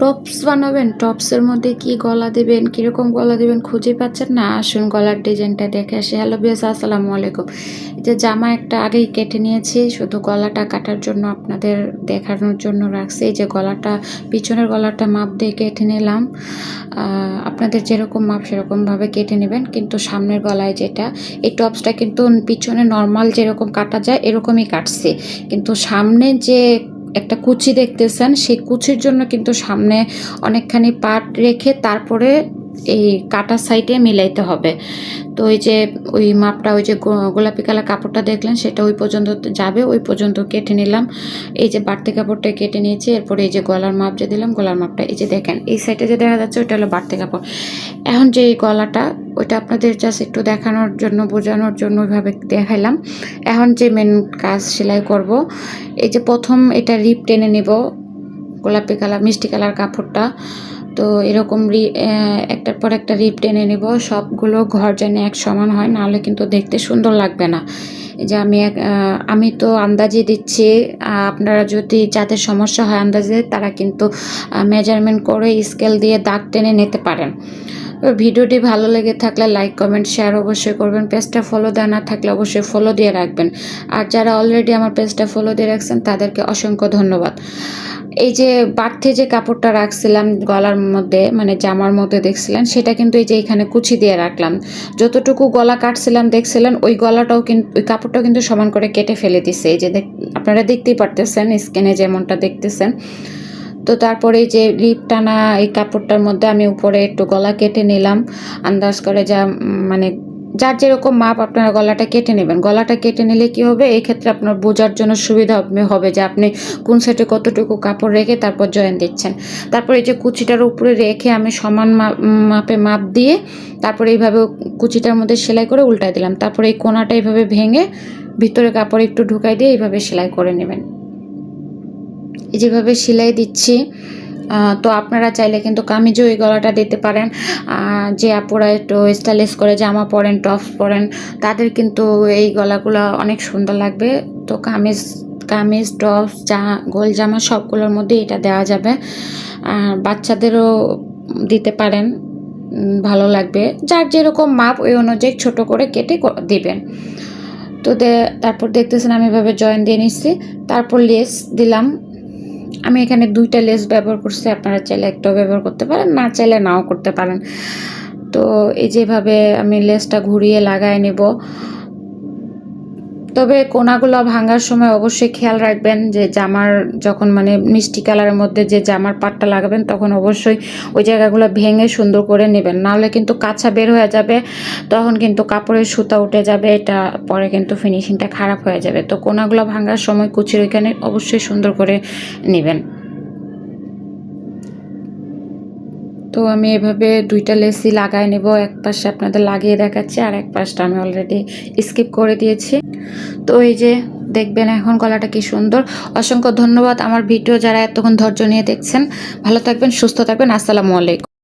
Tops বানাবেন টপসের মধ্যে কি গলা দেবেন, কীরকম গলা দেবেন খুঁজে পাচ্ছেন না। আসুন গলার ডিজাইনটা দেখে আসি। হ্যালো বিয়াস আসসালামু আলাইকুম। এই যে জামা একটা আগেই কেটে নিয়েছি, শুধু গলাটা কাটার জন্য আপনাদের দেখানোর জন্য রাখছি। এই যে গলাটা, পিছনের গলাটা মাপ দিয়ে কেটে নিলাম। আপনাদের যেরকম মাপ সেরকমভাবে কেটে নেবেন, কিন্তু সামনের গলায় যেটা, এই টপসটা কিন্তু পিছনে নর্মাল যেরকম কাটা যায়, এরকমই কাটছি। কিন্তু সামনে যে একটা কুচি দেখতেছেন সেই কুচির জন্য কিন্তু সামনে অনেকখানি পাট রেখে তারপরে এই কাটা সাইডে মিলাইতে হবে। তো ওই যে ওই মাপটা, ওই যে গোলাপি কালার কাপড়টা দেখলেন, সেটা ওই পর্যন্ত যাবে, ওই পর্যন্ত কেটে নিলাম। এই যে বাড়তি কাপড়টা কেটে নিয়েছি, এরপরে এই যে গলার মাপ যে দিলাম, গলার মাপটা এই যে দেখেন, এই সাইডে যে দেখা যাচ্ছে, ওইটা হলো বাড়তি কাপড়। এখন যে এই গলাটা, ওইটা আপনাদের জাস্ট একটু দেখানোর জন্য, বোঝানোর জন্য ওইভাবে দেখাইলাম। এখন যে মেন কাজ সেলাই করব, এই যে প্রথম এটা রিপ টেনে নেব, গোলাপি কালার, মিষ্টি কালার কাপড়টা। তো এরকম রি একটার পর একটা রিপ টেনে নেব। সবগুলো ঘর যেন এক সমান হয়, নাহলে কিন্তু দেখতে সুন্দর লাগবে না। যে আমি আমি তো আন্দাজে দিচ্ছি আপনারা যদি যাতে সমস্যা হয় আন্দাজে, তারা কিন্তু মেজারমেন্ট করে স্কেল দিয়ে দাগ টেনে নিতে পারেন। ভিডিওটি ভালো লেগে থাকলে লাইক কমেন্ট শেয়ার অবশ্যই করবেন। পেজটা ফলো দেওয়া না থাকলে অবশ্যই ফলো দিয়ে রাখবেন। আর যারা অলরেডি আমার পেজটা ফলো দিয়ে রাখছেন, তাদেরকে অসংখ্য ধন্যবাদ। এই যে বাড়তি যে কাপড়টা রাখছিলাম গলার মধ্যে মানে জামার মধ্যে দেখছিলেন, সেটা কিন্তু এই যে এখানে কুচি দিয়ে রাখলাম। যতটুকু গলা কাটছিলাম, দেখছিলেন, ওই গলাটাও কিন্তু ওই কাপড়টাও কিন্তু সমান করে কেটে ফেলে দিছে। এই যে আপনারা দেখতেই পারতেছেন স্ক্যানে যেমনটা দেখতেছেন। তো তারপরে যে লিপ টানা এই কাপড়টার মধ্যে আমি উপরে একটু গলা কেটে নিলাম। আন্দাজ করে যা মানে যার যেরকম মাপ আপনারা গলাটা কেটে নেবেন। গলাটা কেটে নিলে কি হবে? এই ক্ষেত্রে আপনার বোঝার জন্য সুবিধা হবে- যে আপনি কোন সাইডে কতটুকু কাপড় রেখে তারপর জয়েন দিচ্ছেন। তারপর এই যে কুচিটার উপরে রেখে আমি সমান মাপে মাপ দিয়ে তারপরে এইভাবে কুচিটার মধ্যে সেলাই করে উল্টাই দিলাম। তারপরে এই কোনাটা এইভাবে ভেঙে ভিতরে কাপড় একটু ঢুকাই দিয়ে এইভাবে সেলাই করে নেবেন। যেভাবে সেলাই দিচ্ছি তো আপনারা চাইলে কিন্তু কামিজও এই গলাটা দিতে পারেন। যে আপুরা একটু স্টাইলিশ করে জামা পরেন টপস পরেন, তাদের কিন্তু এই গলাগুলো অনেক সুন্দর লাগবে। তো কামিজ কামিজ টপস জা, গোল জামা সবগুলোর মধ্যে এটা দেওয়া যাবে। আর বাচ্চাদেরও দিতে পারেন ভালো লাগবে। যার যেরকম মাপ, ওই অনুযায়ী ছোট করে কেটে দিবেন। তো তারপর দেখতেছেন আমি এভাবে জয়েন দিয়ে নিচ্ছি। তারপর লেস দিলাম। আমি এখানে দুইটা লেস ব্যবহার করছি, আপনারা চাইলে একটাও ব্যবহার করতে পারেন, না চাইলে নাও করতে পারেন। তো এই যেভাবে আমি লেসটা ঘুরিয়ে লাগায় নেব তবে কোনাগুলো ভাঙার সময় অবশ্যই খেয়াল রাখবেন যে জামার যখন মানে মিষ্টি কালারের মধ্যে যে জামার পাটটা লাগাবেন, তখন অবশ্যই ওই জায়গাগুলো ভেঙে সুন্দর করে নেবেন। নাহলে কিন্তু কাঁচা বের হয়ে যাবে, তখন কিন্তু কাপড়ের সুতা উঠে যাবে, এটা পরে কিন্তু ফিনিশিংটা খারাপ হয়ে যাবে। তো কোনাগুলো ভাঙার সময় কুচির ওইখানে অবশ্যই সুন্দর করে নেবেন। তো আমি এভাবে দুইটা লেসি লাগাই নেব, এক পাশে আপনাদের লাগিয়ে দেখাচ্ছি আর এক পাশটা আমি অলরেডি স্কিপ করে দিয়েছি। তো এই যে দেখবেন এখন গলাটা কি সুন্দর। অসংখ্য ধন্যবাদ আমার ভিডিও যারা এতক্ষণ ধৈর্য নিয়ে দেখছেন। ভালো থাকবেন, সুস্থ থাকবেন, আসসালামু আলাইকুম।